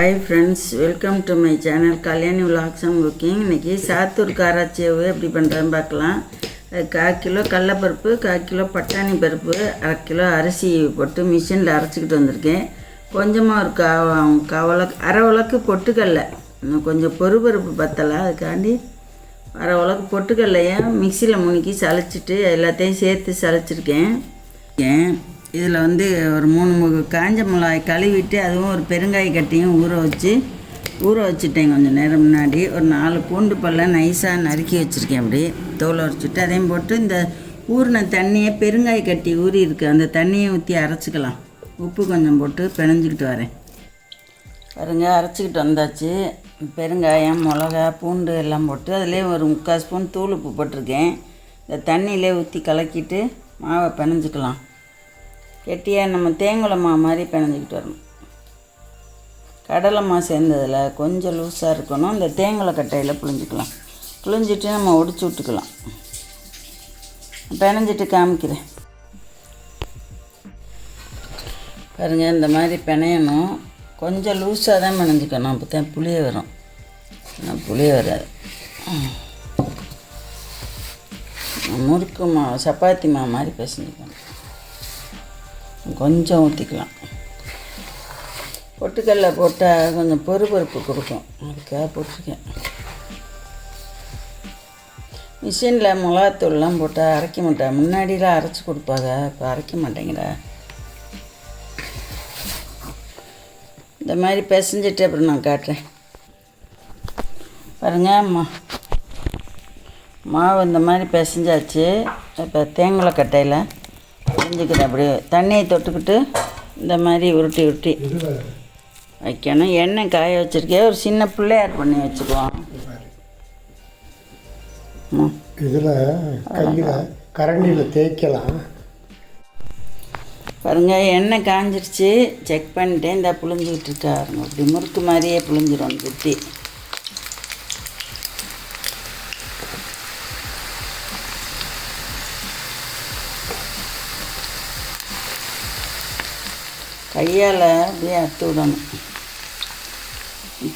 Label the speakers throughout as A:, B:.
A: Friends welcome to my channel Kalyani vlogs and cooking இன்றைக்கி சாத்தூர் காராச்சேவு எப்படி பண்ணுறதுன்னு பார்க்கலாம். அது கால் கிலோ கடலப்பருப்பு கால் கிலோ பட்டாணி பருப்பு அரை கிலோ அரிசி போட்டு மிஷினில் அரைச்சிக்கிட்டு வந்திருக்கேன். கொஞ்சமாக ஒரு கா கவலக்கு அரை உலக்கு பொட்டுக்கடலை. இன்னும் கொஞ்சம் பொறுபருப்பு பத்தலை அதுக்காண்டி அரை உலக்கு பொட்டுக்கடலையை மிக்சியில் முணுக்கி சளிச்சிட்டு எல்லாத்தையும் சேர்த்து சளிச்சிருக்கேன். ஏன்? இதில் வந்து ஒரு மூணு மு காஞ்ச மிளகாய் கழுவிட்டு அதுவும் ஒரு பெருங்காய கட்டியும் ஊற வச்சு ஊற வச்சுட்டேன் கொஞ்சம் நேரம் முன்னாடி. ஒரு நாலு பூண்டு பல்ல நைஸாக நறுக்கி வச்சுருக்கேன் அப்படி தோலை உரைச்சிட்டு அதையும் போட்டு இந்த ஊறின தண்ணியை பெருங்காய கட்டி ஊறி இருக்கு அந்த தண்ணியை ஊற்றி அரைச்சிக்கலாம். உப்பு கொஞ்சம் போட்டு பிணைஞ்சிக்கிட்டு வரேன். பாருங்க அரைச்சிக்கிட்டு வந்தாச்சு. பெருங்காயம் மிளகா பூண்டு எல்லாம் போட்டு அதிலே ஒரு முக்கால் ஸ்பூன் தூள் உப்பு போட்டிருக்கேன். இந்த தண்ணியிலே ஊற்றி கலக்கிட்டு மாவை பிணைஞ்சிக்கலாம். கெட்டியாக நம்ம தேங்குள மாவு மாதிரி பிணைஞ்சிக்கிட்டு வரணும். கடலை மாவு சேர்ந்ததில் கொஞ்சம் லூஸாக இருக்கணும். இந்த தேங்குளை கட்டையில் புழிஞ்சிக்கலாம். புழிஞ்சிட்டு நம்ம ஒடிச்சு விட்டுக்கலாம். பிணைஞ்சிட்டு காமிக்கிறேன். பாருங்கள் இந்த மாதிரி பிணையணும். கொஞ்சம் லூஸாக தான் பிணைஞ்சிக்கணும். அப்போ தான் புளிய வரும். நான் புளிய வராது. முறுக்கு மாவு சப்பாத்தி மாவு மாதிரி பிசைஞ்சிக்கணும். கொஞ்சம் ஊற்றிக்கலாம் பொட்டுக்கடல போட்டால் கொஞ்சம் பொறுபருப்பு கொடுக்கும். அதுக்காக போட்டிருக்கேன். மிஷினில் மிளகாத்தூள்லாம் போட்டால் அரைக்க மாட்டேன் முன்னாடிலாம் அரைச்சி கொடுப்பாங்க. இப்போ அரைக்க மாட்டேங்கிறா. இந்த மாதிரி பிசைஞ்சிட்டு அப்புறம் நான் காட்டுறேன். பாருங்க மா மாவு இந்த மாதிரி பிசைஞ்சாச்சு. இப்போ தேங்காய் கட்டையில். செஞ்சுக்கிறேன் அப்படியே தண்ணியை தொட்டுக்கிட்டு இந்த மாதிரி உருட்டி உருட்டி வைக்கணும். எண்ணெய் காய வச்சுருக்கேன். ஒரு சின்ன பிள்ளையார் பண்ணி வச்சுக்குவோம்.
B: இதில் கையில் கரண்டியில் தேய்க்கலாம்.
A: பாருங்க எண்ணெய் காஞ்சிருச்சு. செக் பண்ணிட்டேன். இந்த புழிஞ்சிக்கிட்டு இருக்காருங்க இப்படி முறுக்கு மாதிரியே புழிஞ்சிரும் குத்தி கையால் அப்படியே அறுத்து விடணும்.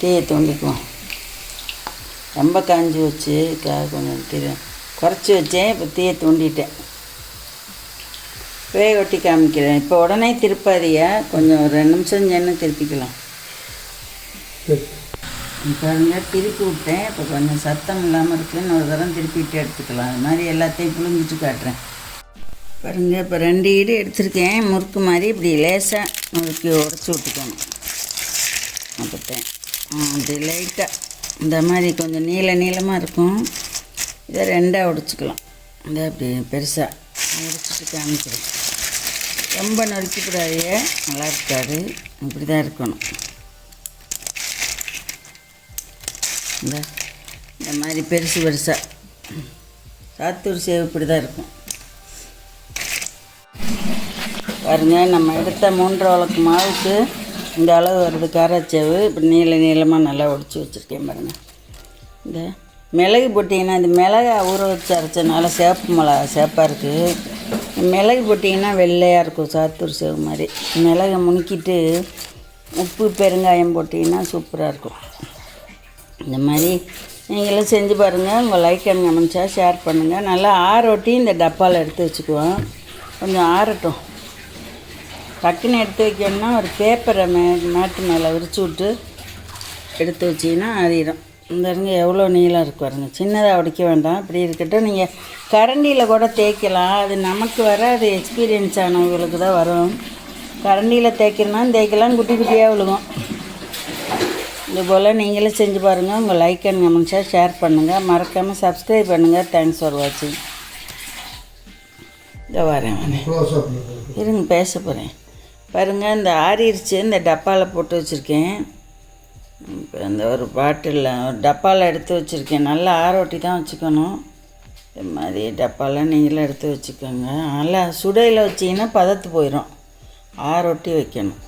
A: தீயை தோண்டிக்குவோம். ரொம்ப காஞ்சி வச்சு கொஞ்சம் திரு குறைச்சி வச்சேன் இப்போ தீயை தூண்டிட்டேன். வேக ஒட்டி காமிக்கிறேன். இப்போ உடனே திருப்பாதியா கொஞ்சம் ஒரு ரெண்டு நிமிஷம் சென்று திருப்பிக்கலாம். பாருங்க திருப்பி விட்டேன். இப்போ கொஞ்சம் சத்தம் இல்லாமல் இருக்குன்னு ஒரு தரம் திருப்பிட்டு எடுத்துக்கலாம். அது மாதிரி எல்லாத்தையும் புழிஞ்சிட்டு காட்டுறேன். பாருங்கள் இப்போ ரெண்டு ஈடு எடுத்திருக்கேன். முறுக்கு மாதிரி இப்படி லேசாக முறுக்கி உடச்சி விட்டுக்கணும். அப்போத்தேன் அப்படி லைட்டாக இந்த மாதிரி கொஞ்சம் நீள நீளமாக இருக்கும். இதை ரெண்டாக உடச்சிக்கலாம். இந்த அப்படி பெருசாக உடைச்சிட்டு காமிக்கிறேன். ரொம்ப நொறுக்கிக்கூடாதே நல்லா இருக்காது. இப்படி தான் இருக்கணும். இந்த இந்த மாதிரி பெருசு பெருசாக சாத்தூர் சேவ் இப்படி தான் இருக்கும். பாருங்க நம்ம எடுத்த மூன்று வழக்கு மாவுக்கு இந்த அளவு வருது காராச்சேவு. இப்படி நீள நீளமாக நல்லா உடைச்சி வச்சுருக்கேன் பாருங்கள் இந்த மிளகு போட்டிங்கன்னா இந்த மிளகா ஊற வச்சு அரைச்சனால சேப்பு மிளகா சேப்பாக இருக்குது மிளகு போட்டிங்கன்னா வெள்ளையாக இருக்கும் சாத்தூர் சேவு மாதிரி. மிளகை முணுக்கிட்டு உப்பு பெருங்காயம் போட்டிங்கன்னா சூப்பராக இருக்கும். இந்த மாதிரி நீங்களும் செஞ்சு பாருங்கள் உங்கள் லைக் அண்ட் கமெண்ட்ஸாக ஷேர் பண்ணுங்கள் நல்லா ஆரோட்டி இந்த டப்பாவில் எடுத்து வச்சுக்குவோம். கொஞ்சம் ஆறட்டும். டக்குன்னு எடுத்து வைக்கணும்னா ஒரு பேப்பரை மே மேட்டு மேலே விரிச்சு விட்டு எடுத்து வச்சிங்கன்னா ஆறிடும் இந்த இருங்க எவ்வளோ நீளம் இருக்கு பாருங்க. சின்னதாக உடைக்க வேண்டாம். இப்படி இருக்கட்டும். நீங்கள் கரண்டியில் கூட தேய்க்கலாம். அது நமக்கு வராது. எக்ஸ்பீரியன்ஸ் ஆனவங்களுக்கு தான் வரும். கரண்டியில் தேய்க்கணும்னா தேய்க்கலாம். குட்டி குட்டியாக விழுகும். இது போல் நீங்களும் செஞ்சு பாருங்கள் உங்கள் லைக் அண்ட் கமெண்ட்ஸாக ஷேர் பண்ணுங்கள் மறக்காமல் சப்ஸ்கிரைப் பண்ணுங்கள் தேங்க்ஸ் ஃபார் வாட்சிங் இதோ வரேன் வரேன். இருங்க பேச போகிறேன் பாருங்கள் இந்த ஆறிடுச்சு இந்த டப்பாவில் போட்டு வச்சுருக்கேன். இப்போ இந்த ஒரு பாட்டிலில் ஒரு டப்பாவில் எடுத்து வச்சுருக்கேன். நல்லா ஆரோட்டி தான் வச்சுக்கணும். இது மாதிரி டப்பாவில் நீங்களும் எடுத்து வச்சுக்கோங்க. நல்லா சுடையில் வச்சிங்கன்னா பதத்து போயிடும் ஆரோட்டி வைக்கணும்.